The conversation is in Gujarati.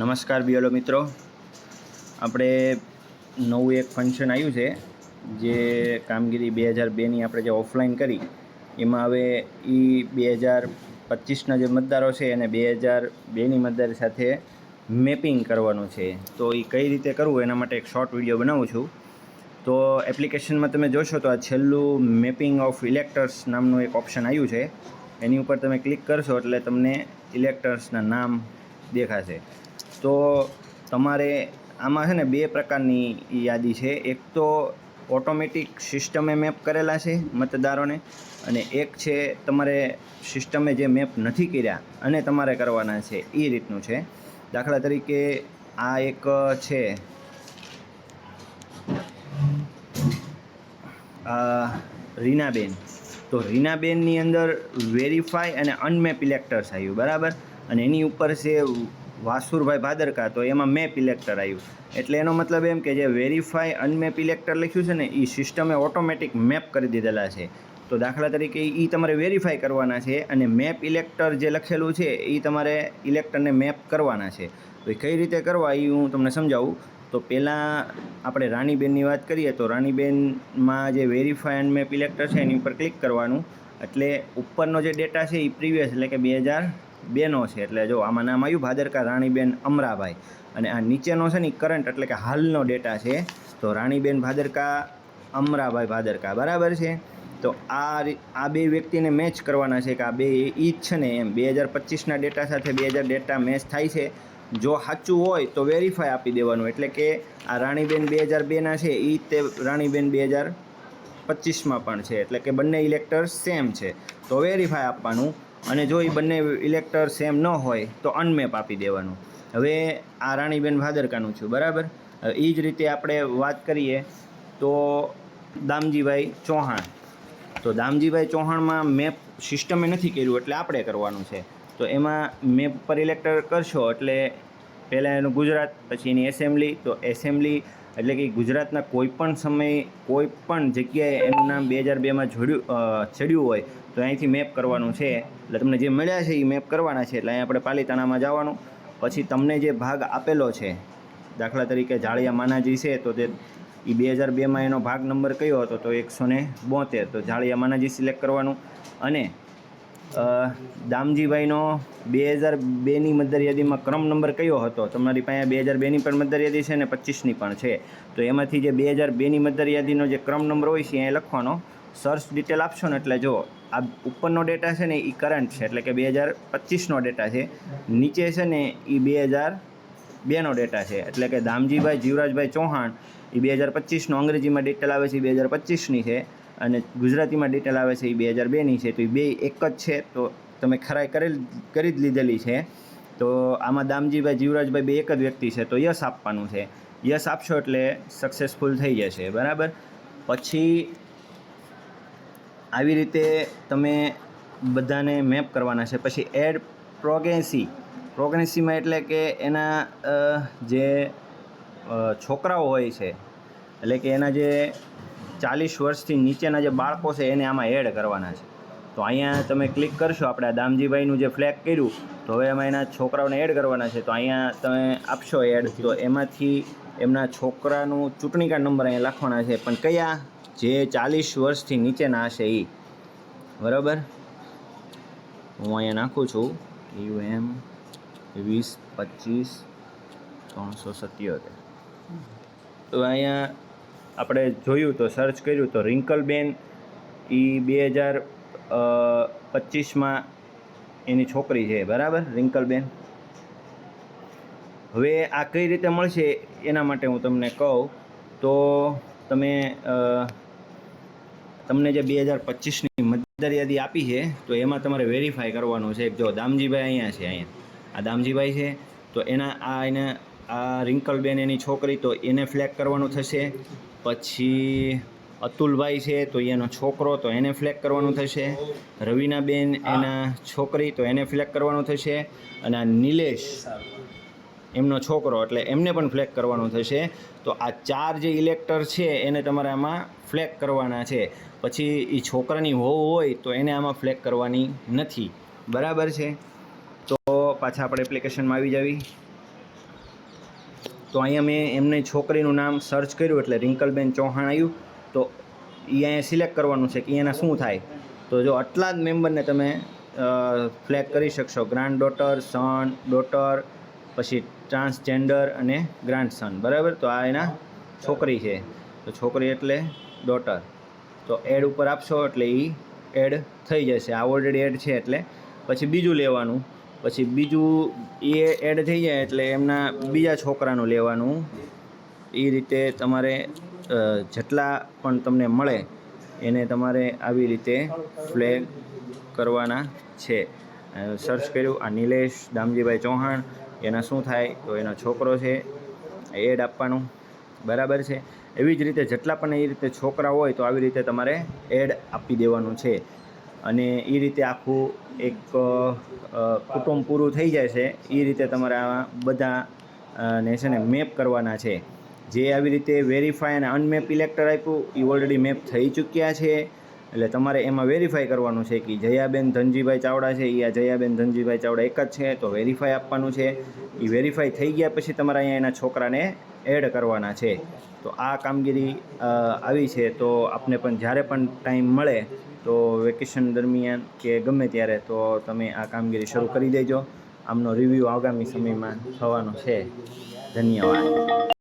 નમસ્કાર બિયલો મિત્રો. આપણે નવું એક ફંક્શન આવ્યું છે, જે કામગીરી બે હજાર બેની આપણે જે ઓફલાઈન કરી, એમાં હવે એ બે હજાર પચીસના જે મતદારો છે એને બે હજાર બેની મતદાર સાથે મેપિંગ કરવાનું છે. તો એ કઈ રીતે કરવું એના માટે એક શોર્ટ વીડિયો બનાવું છું. તો એપ્લિકેશનમાં તમે જોશો તો આ છેલ્લું મેપિંગ ઓફ ઇલેક્ટર્સ નામનું એક ઓપ્શન આવ્યું છે. એની ઉપર તમે ક્લિક કરશો એટલે તમને ઇલેક્ટર્સના નામ દેખાશે. તો તમારે આમાં છે ને બે પ્રકારની યાદી છે. એક તો ઓટોમેટિક સિસ્ટમે મેપ કરેલા છે મતદારોને અને એક છે તમારે સિસ્ટમે જે મેપ નથી કર્યા અને તમારે કરવાના છે એ રીતનું છે. દાખલા તરીકે આ એક છે. રીનાબેન. તો રીનાબેનની અંદર વેરીફાઈ અને અનમેપ ઇલેક્ટર્સ આવ્યું, બરાબર? અને એની ઉપર છે વાસુરભાઈ ભાદરકા તો એમાં મેપ ઇલેક્ટર આવ્યું એટલે એનો મતલબ એમ કે જે વેરીફાઈ અનમેપ ઇલેક્ટર લખ્યું છે ને એ સિસ્ટમે ઓટોમેટિક મેપ કરી દીધેલા છે. તો દાખલા તરીકે એ તમારે વેરીફાઈ કરવાના છે અને મેપ ઇલેક્ટર જે લખેલું છે એ તમારે ઇલેક્ટરને મેપ કરવાના છે. તો એ કઈ રીતે કરવા એ હું તમને સમજાવું. તો પહેલાં આપણે રાણીબેનની વાત કરીએ, તો રાણીબેનમાં જે વેરીફાઈ અનમેપ મેપ ઇલેક્ટર છે, એની ઉપર ક્લિક કરવાનું. એટલે ઉપરનો જે ડેટા છે એ પ્રીવિયસ એટલે કે બે હજાર બેનો છે, એટલે જો આમાં નામ આવ્યું ભાદરકા રાણીબેન અમરાભાઈ. અને આ નીચેનો છે ને કરંટ એટલે કે હાલનો ડેટા છે, તો રાણીબેન ભાદરકા, અમરાભાઈ ભાદરકા, બરાબર છે? તો આ આ બે વ્યક્તિને મેચ કરવાના છે, કે આ બે એ જ છે ને એમ. બે હજાર પચીસના ડેટા સાથે બે હજાર ડેટા મેચ થાય છે. જો સાચું હોય તો વેરીફાઈ આપી દેવાનું, એટલે કે આ રાણીબેન બે હજાર બેના છે એ તે રાણીબેન બે હજાર પચીસમાં પણ છે, એટલે કે બંને ઇલેક્ટર સેમ છે. તો વેરીફાઈ આપવાનું. અને જો એ બંને ઇલેક્ટર સેમ ન હોય, તો અનમેપ આપી દેવાનું. હવે આ રાણીબેન ભાદરકાનું છું, બરાબર? એ જ રીતે આપણે વાત કરીએ તો દામજીભાઈ ચૌહાણ. તો દામજીભાઈ ચૌહાણમાં મેપ સિસ્ટમે નથી કર્યું, એટલે આપણે કરવાનું છે. તો એમાં મેપ પર ઇલેક્ટર કરશો, એટલે પહેલાં એનું ગુજરાત, પછી એની એસેમ્બલી તો એસેમ્બલી એટલે કે ગુજરાતના કોઈ પણ સમયે, કોઈ પણ જગ્યાએ એનું નામ બે હજાર બેમાં જોડ્યું ચડ્યું હોય, તો અહીંથી મેપ કરવાનું છે. એટલે તમને જે મળ્યા છે એ મેપ કરવાના છે. એટલે અહીં આપણે પાલીતાણામાં જવાનું. પછી તમને જે ભાગ આપેલો છે, દાખલા તરીકે જાળિયા માનાજી છે, તો તે એ બે હજાર બેમાં એનો ભાગ નંબર કયો હતો? તો એકસો ને બોતેર. તો જાળિયા માનાજી સિલેક્ટ કરવાનું. અને દામજીભાઈનો બે હજાર બેની મતદાર યાદીમાં ક્રમ નંબર કયો હતો? તમારી પાસે બે હજાર બેની પણ મતદાર યાદી છે ને પચીસની પણ છે. તો એમાંથી જે બે હજાર બેની મતદાર યાદીનો જે ક્રમ નંબર હોય છે, એ લખવાનો. સર્ચ ડિટેલ આપશો ને એટલે જો, આ ઉપરનો ડેટા છે ને એ કરંટ છે, એટલે કે બે હજાર પચીસનો ડેટા છે. નીચે છે ને એ બે હજાર બેનો ડેટા છે, એટલે કે દામજીભાઈ જીવરાજભાઈ ચૌહાણ એ બે હજાર પચીસનો અંગ્રેજીમાં ડિટેલ આવે છે બે હજાર પચીસની છે. અને ગુજરાતીમાં ડિટેલ આવે છે એ બે હજાર બેની છે, તો એ બે એક જ છે. તો તમે ખરાઈ કરેલ, કરી જ લીધેલી છે. તો આમાં દામજીભાઈ, જીવરાજભાઈ બે એક જ વ્યક્તિ છે, તો યસ આપવાનું છે. યસ આપશો એટલે સક્સેસફુલ થઈ જશે. બરાબર? પછી આવી રીતે તમે બધાને મેપ કરવાના છે. પછી એડ પ્રોગેન્સી પ્રોગ્રેસીમાં એટલે કે એના જે છોકરાઓ હોય છે, એટલે કે એના જે ચાલીસ વર્ષથી નીચેના જે બાળકો છે એને આમાં એડ કરવાના છે. તો અહીંયા તમે ક્લિક કરશો, આપણે આ દામજીભાઈનું જે ફ્લેગ કર્યું, તો હવે એમાં એના છોકરાઓને એડ કરવાના છે. તો અહીંયા તમે આપશો એડ તો એમાંથી એમના છોકરાનું ચૂંટણી કાર્ડ નંબર અહીંયા લખવાના છે. પણ કયા? જે ચાલીસ વર્ષથી નીચેના હશે એ બરાબર? હું અહીંયા નાખું છું. યુ એમ વીસ, પચીસ, ત્રણસો સત્યોતેર. તો અહીંયા આપણે જોયું તો સર્ચ કર્યું તો રિંકલબેન એ બે હજાર પચીસમાં એની છોકરી છે, બરાબર? રિંકલબેન હવે આ કઈ રીતે મળશે એના માટે હું તમને કહું તો તમે તમને જે બે હજાર પચીસની મતદાર યાદી આપી છે, તો એમાં તમારે વેરીફાઈ કરવાનું છે. જો દામજીભાઈ અહીંયા છે અહીંયા. આ દામજીભાઈ છે, તો એના, આ એને, આ રિંકલબેન એની છોકરી, તો એને ફ્લેગ કરવાનું થશે. પછી અતુલભાઈ છે તો એનો છોકરો તો એને ફ્લેગ કરવાનું થશે. રવિનાબેન એના છોકરી તો એને ફ્લેગ કરવાનું થશે. અને આ નિલેશ એમનો છોકરો એટલે એમને પણ ફ્લેગ કરવાનું થશે. તો આ ચાર જે ઇલેક્ટર છે એને તમારે આમાં ફ્લેગ કરવાના છે. પછી એ છોકરાની હોવ હોય તો એને આમાં ફ્લેગ કરવાની નથી. બરાબર છે? તો પાછા આપણે એપ્લિકેશનમાં આવી જાવી. તો અહીંયા મેં એમને છોકરીનું નામ સર્ચ કર્યું એટલે રિંકલબેન ચૌહાણ આવ્યું. તો એ અહીંયા સિલેક્ટ કરવાનું છે કે એના શું થાય? તો જો આટલા જ મેમ્બરને તમે ફ્લેગ કરી શકશો. ગ્રાન્ડ ડોટર સન ડોટર પછી ટ્રાન્સજેન્ડર અને ગ્રાન્ડ સન બરાબર? તો આ એના છોકરી છે. તો છોકરી એટલે ડોટર તો એડ ઉપર આપશો એટલે એ એડ થઈ જશે. આ ઓલરેડી એડ છે એટલે. પછી બીજું લેવાનું. પછી બીજું એ એડ થઈ જાય એટલે એમના બીજા છોકરાનું લેવાનું. એ રીતે તમારે જેટલા પણ તમને મળે, એને તમારે આવી રીતે ફ્લેગ કરવાના છે. સર્ચ કર્યું, આ નિલેશ દામજીભાઈ ચૌહાણ, એના શું થાય? તો એનો છોકરો છે એડ આપવાનું. બરાબર છે. એવી જ રીતે જેટલા પણ એ રીતે છોકરા હોય તો આવી રીતે તમારે એડ આપી દેવાનું છે. અને એ રીતે આખું એક કુટુંબ પૂરું થઈ જાય છે. એ રીતે તમારે આ બધા ને છે ને મેપ કરવાના છે. જે આવી રીતે વેરીફાય અને અનમેપ ઇલેક્ટર આપ્યું એ ઓલરેડી મેપ થઈ ચૂક્યા છે. એટલે તમારે એમાં વેરીફાઈ કરવાનું છે કે જયાબેન ધનજીભાઈ ચાવડા છે. એ આ જયાબેન ધનજીભાઈ ચાવડા એક જ છે, તો વેરીફાઈ આપવાનું છે. એ વેરીફાઈ થઈ ગયા પછી તમારે અહીંયા એના છોકરાને એડ કરવાના છે. તો આ કામગીરી આવી છે તો આપને પણ જ્યારે પણ ટાઈમ મળે તો વેકેશન દરમિયાન કે ગમે ત્યારે તો તમે આ કામગીરી શરૂ કરી દેજો. આમનો રિવ્યૂ આગામી સમયમાં થવાનો છે. ધન્યવાદ.